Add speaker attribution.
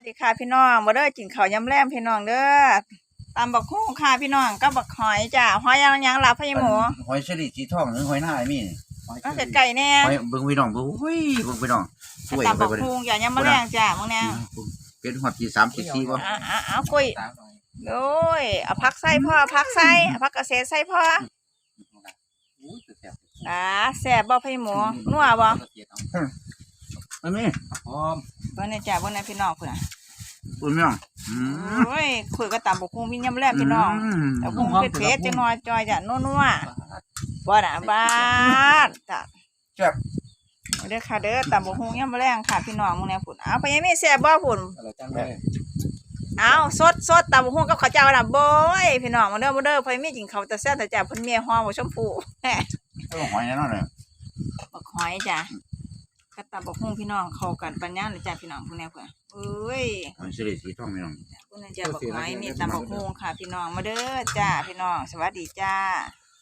Speaker 1: สวัสดีค่ะพี่น้องมาเด้อกินข้าวยำแลมพี่น้องเด้อตามบักคุ้งค่ะพี่น้องก็บักหอยจ้ะหอยยังยังหลับพี่หมู
Speaker 2: หอยเชอรี่สีทองหรือหอยหน้าไอ้มี่นี่หอยเช
Speaker 1: ก็
Speaker 2: อ
Speaker 1: เสร็จ
Speaker 2: รี่
Speaker 1: ไก่แน่
Speaker 2: หอยเบิ่งพี่น้องเบิ่งอุ้ยเบิ่งพี่น้องสวย
Speaker 1: ตาม
Speaker 2: ไป
Speaker 1: บัก
Speaker 2: บ่ได้
Speaker 1: คุ้งอย่ายังมาแรงจ้ะมึงเนี่ย
Speaker 2: เป็นหอดที่สามที่สี่บ่
Speaker 1: อะอะเอากุ้ยโอ้ยเอาพักใส่พ่อพักใส่เอาพักเกษตรใส่พ่ออ่าแซ่บบ่พี่หมูนัวบ่
Speaker 2: ไอ้มี่
Speaker 3: พร้อม
Speaker 1: เบิ่งเนี่ยจ้ะเบิ่งเนี่ยพี่น้องพุ่นน่ะ
Speaker 2: อุ้ยพี่น้องอืม
Speaker 1: โอ้ยคุยก็ตามบักคุ้งพี่ยำแลมพี่น้องแต่คุ้งเผ็ดๆจังน้อยจอยจ้ะนัวๆบ่น่ะบาดจ้ะ
Speaker 2: แซ่บ
Speaker 1: เด้อค่ะเด้อตำบักหุ่งยามมื้อแรงค่ะพี่น้องมื้อนี้พุ่นเอาไปยังมีแซ่บบ่พุ่น
Speaker 3: อะไรจังเลย
Speaker 1: เอาสดสดตำบักหุ่งกับข้าวเจ้าน่ะโบยพี่น้องมาเด้อมาเด้อไปมีกินข้าวแต่แซ่บแต่จ้าเพิ่นเมียฮ้อบ่ชมพูแหม
Speaker 2: เอาหอยแน่นอนเลย
Speaker 1: บักหอยจ้ะ กับตำบักหุ่งพี่น้องเข้ากันปัญญาเลยจ้ะพี่น้องพุ่นแน่พุ่นเอ้ย
Speaker 2: หอยเชอรี่สีทองพี่น้อง
Speaker 1: พุ่นน่ะจ้ะบักหอยมีตำบักหุ่งค่ะ พี่น้องมาเด้อจ้าพี่น้อง สวัสดีจ้า